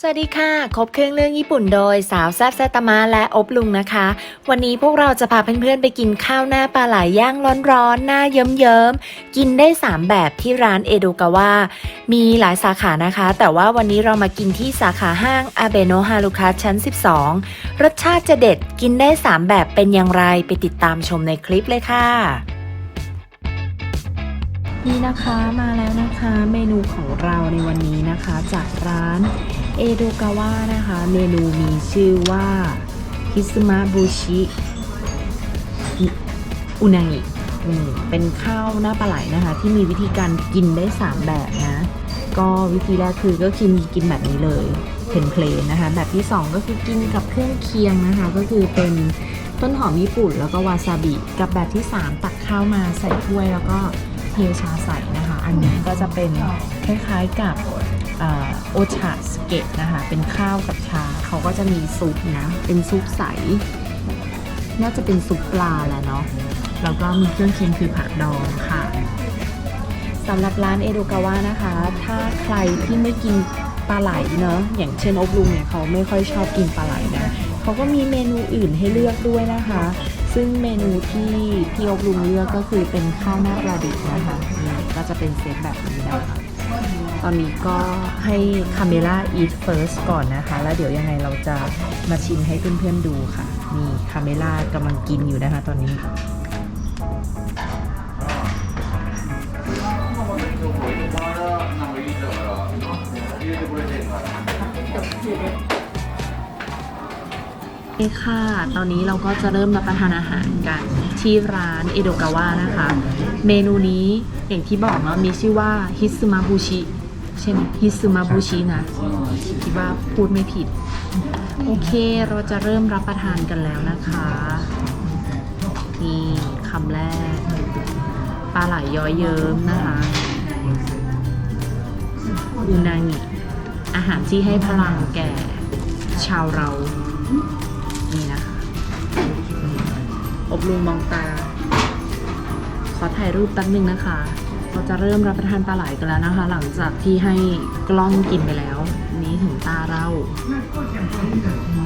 สวัสดีค่ะ ครบเครื่องเรื่องญี่ปุ่นโดยสาวแซบแซตมะและอบลุงนะคะ วันนี้พวกเราจะพาเพื่อนๆไปกินข้าวหน้าปลาไหลย่างร้อนๆ หน้าเยิ้มๆ กินได้ 3 แบบที่ร้านเอโดกาวะมีหลายสาขานะคะ แต่ว่าวันนี้เรามากินที่สาขาห้างอาเบโนฮารุคัสชั้น 12 รสชาติจะเด็ดกินได้ 3 แบบเป็นอย่างไรไปติดตามชมในคลิปเลยค่ะนี่นะคะมาแล้วนะคะเมนูของเราในวันนี้นะคะ จากร้าน เอโดกาวะนะคะ เมนูมีชื่อว่าฮิสมาบูชิอุนางิเป็นข้าวหน้าปลาไหลนะคะ ที่มีวิธีการกินได้ 3 แบบนะ ก็วิธีแรกคือก็กินกินแบบนี้เลยเพนเพลนนะคะ แบบที่ 2 ก็คือกินกับเครื่องเคียงนะคะ ก็คือเป็นต้นหอมญี่ปุ่นแล้วก็วาซาบิ กับแบบที่ 3 ตักข้าวมาใส่ถ้วยแล้วก็เทชาใส่นะคะ อันนี้ก็จะเป็นคล้ายๆกับ โอชาสเกะนะคะ เป็นข้าวกับชา เขาก็จะมีซุปนะ เป็นซุปใส น่าจะเป็นซุปปลาแหละเนาะ แล้วก็มีเครื่องเคียงคือผักดองค่ะสำหรับร้านเอโดกาวะนะคะ ถ้าใครที่ไม่กินปลาไหลเนาะ อย่างเช่นอบลุงเนี่ยเขาไม่ค่อยชอบกินปลาไหลนะ เขาก็มีเมนูอื่นให้เลือกด้วยนะคะ ซึ่งเมนูที่พี่อบลุงเลือกก็คือเป็นข้าวหน้าปลาดิบนะคะนี่ก็จะเป็นเซตแบบนี้นะคะ ตอนนี้ก็ให้คาเมล่า eat first ก่อนนะคะ แล้วเดี๋ยวยังไงเราจะมาชิมให้เพื่อนๆดูค่ะ นี่คาเมล่ากำลังกินอยู่นะคะตอนนี้ นี่ค่ะ ตอนนี้เราก็จะเริ่มรับประทานอาหารกัน ที่ร้านเอโดกาวะนะคะ เมนูนี้อย่างที่บอกเนาะมีชื่อว่าฮิซึมาบุชิใช่ไหมฮิซึมาบุชินะคิดว่าพูดไม่ผิด โอเคเราจะเริ่มรับประทานกันแล้วนะคะ นี่คำแรก ปลาไหลย้อยเยิ้มนะคะอูนางิอาหารที่ให้พลังแก่ชาวเรา นี่นะคะ อบลุงมองตา ขอถ่ายรูปแป๊บนึงนะคะ เราจะเริ่มรับประทานปลาไหลกันแล้วนะคะ หลังจากที่ให้กล้องกินไปแล้ว นี้ถึงตาเรา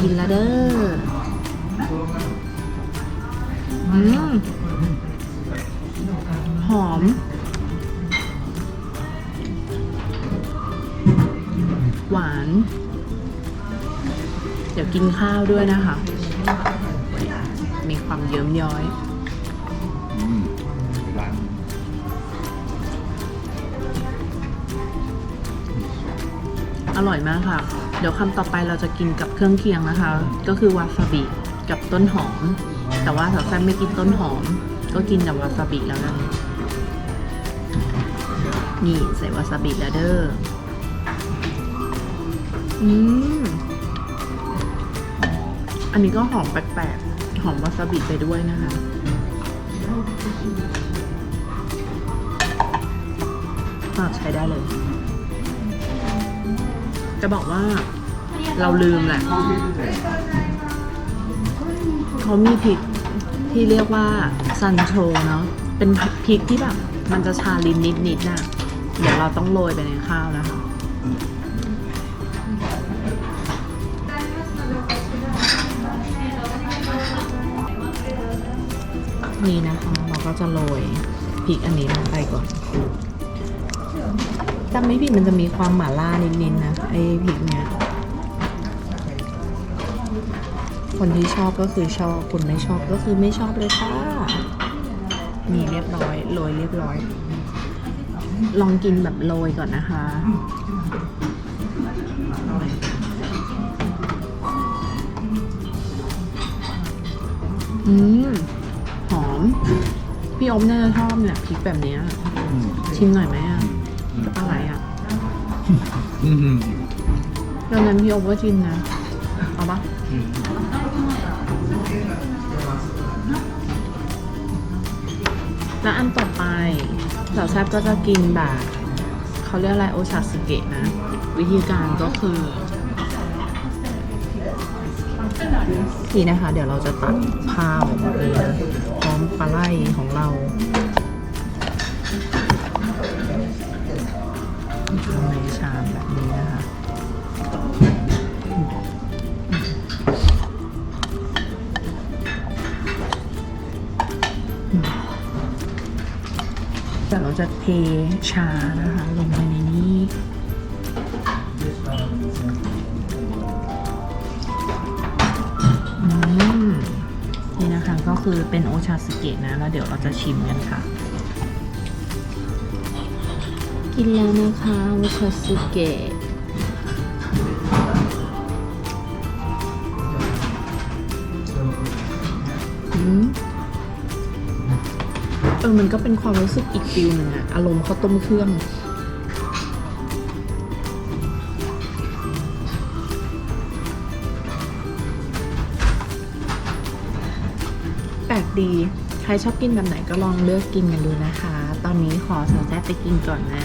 กินแล้วเด้ออืมหอม หวาน ดี๋ยวกินข้าวด้วยนะคะ มีความเยิ้มย้อยอร่อยมากค่ะ เดี๋ยวคำต่อไปเราจะกินกับเครื่องเคียงนะคะ ก็คือวาซาบิกับต้นหอม แต่ว่าสาวแซมไม่กินต้นหอม ก็กินแต่วาซาบิแล้วกันนี่ใส่วาซาบิแล้วเด้ออืม อันนี้ก็หอมแปลกๆ หอมวาซาบิไปด้วยนะคะก็ใช้ได้เลย จะบอกว่าเราลืมแหละ เขามีพริกที่เรียกว่าซันโชเนาะ เป็นพริกที่แบบ มันจะชาลิ้นนิดๆน่ะ เดี๋ยวเราต้องโรยไปในข้าวนะคะ นี่นะคะ เราก็จะโรยพริกอันนี้ลงไปก่อนจำไม่ผิดมันจะมีความหม่าล่านิดๆนนะไอ้พริกเนี้ยคนที่ชอบก็คือชอบคนไม่ชอบก็คือไม่ชอบเลยค่ะนี่เรียบร้อยโรยเรียบร้อย ลองกินแบบโรยก่อนนะคะอืม พี่อมน่าจะชอบเนี่ยพริกแบบเนี้ยอืมชิมหน่อยไหมอะกับอะไรอะอืมตอนนั้นพี่โอก็ชิมนะเอาปะอืมแล้วอันต่อไปสาวแซบก็จะกินแบบเขาเรียกอะไรโอชาสึเกะนะ วิธีการก็คือนี่นะคะ เดี๋ยวเราจะตัดผ้าออกหมดเลยนะพร้อม ปลาไหลของเราทำในชามแบบนี้นะคะแต่เราจะเทชานะคะ ลงไปในนี้ คะก็คือเป็นโอชาสเกะนะ แล้วเดี๋ยวเราจะชิมกันค่ะ กินแล้วนะคะโอชาสเกะอืมเออ มันก็เป็นความรู้สึกอีกฟิลหนึ่งอะอารมณ์ข้าวต้มเครื่อง ปลกดี ใครชอบกินแบบไหนก็ลองเลือกกินกันดูนะคะ ตอนนี้ขอสาวแซ่บไปกินก่อนนะ